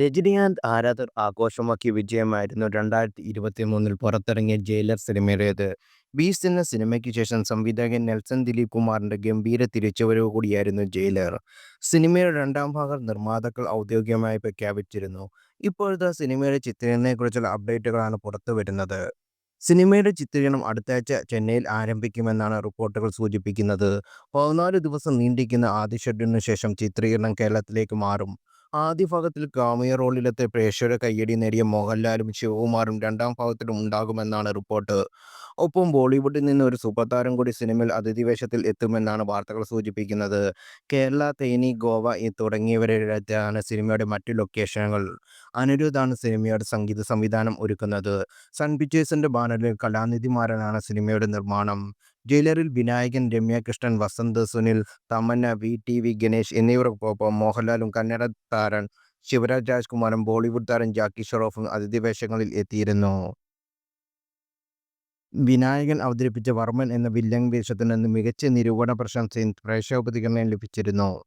രജനികാന്ത് ആരാധർ ആഘോഷമാക്കിയ വിജയമായിരുന്നു രണ്ടായിരത്തി ഇരുപത്തി മൂന്നിൽ പുറത്തിറങ്ങിയ ജയിലർ സിനിമയുടേത്. ബീസ്റ്റ് എന്ന സിനിമയ്ക്ക് ശേഷം സംവിധായകൻ നെൽസൺ ദിലീപ് കുമാറിന്റെ ഗംഭീര തിരിച്ചുവരവ് കൂടിയായിരുന്നു ജയിലർ. സിനിമയുടെ രണ്ടാം ഭാഗം നിർമ്മാതാക്കൾ ഔദ്യോഗികമായി പ്രഖ്യാപിച്ചിരുന്നു. ഇപ്പോഴത്തെ സിനിമയുടെ ചിത്രീകരണത്തെക്കുറിച്ചുള്ള അപ്ഡേറ്റുകളാണ് പുറത്തു വരുന്നത് സിനിമയുടെ ചിത്രീകരണം അടുത്താഴ്ച ചെന്നൈയിൽ ആരംഭിക്കുമെന്നാണ് റിപ്പോർട്ടുകൾ സൂചിപ്പിക്കുന്നത്. പതിനാല് ദിവസം നീണ്ടിരിക്കുന്ന ആദ്യ ഷെഡ്യൂളിന് ശേഷം ചിത്രീകരണം കേരളത്തിലേക്ക് മാറും. ആദ്യ ഭാഗത്തിൽ കാമിയ റോളിലെത്തെ പ്രേക്ഷകരുടെ കയ്യടി നേടിയ മോഹൻലാലും ശിവകുമാറും രണ്ടാം ഭാഗത്തിലും ഉണ്ടാകുമെന്നാണ് റിപ്പോർട്ട്. ഒപ്പം ബോളിവുഡിൽ നിന്ന് ഒരു സൂപ്പർതാരം കൂടി സിനിമയിൽ അതിഥിവേഷത്തിൽ എത്തുമെന്നാണ് വാർത്തകൾ സൂചിപ്പിക്കുന്നത്. കേരള, തേനി, ഗോവ തുടങ്ങിയവയിലാണ് സിനിമയുടെ മറ്റു ലൊക്കേഷനുകൾ. അനിരുദ്ധാണ് സിനിമയുടെ സംഗീത സംവിധാനം ഒരുക്കുന്നത്. സൺ പിക്ചേഴ്സിന്റെ ബാനറിൽ കലാനിധിമാരനാണ് സിനിമയുടെ നിർമ്മാണം. ജയിലറിൽ Vinayakan, Ramya Krishnan, Vasanth, Sunil, Tamannaah, V. T. V. Ganesh എന്നിവർക്കൊപ്പം മോഹൻലാലും കന്നഡ താരൻ ശിവരാജ് രാജ്കുമാറും ബോളിവുഡ് താരം ജാക്കി ഷെറോഫും അതിഥി വേഷങ്ങളിൽ എത്തിയിരുന്നു. വിനായകൻ അവതരിപ്പിച്ച വർമ്മൻ എന്ന വില്ലൻ വേഷത്തിന് മികച്ച നിരൂപണ പ്രശംസയും പ്രേക്ഷക പ്രതികരണവും ലഭിച്ചിരുന്നു.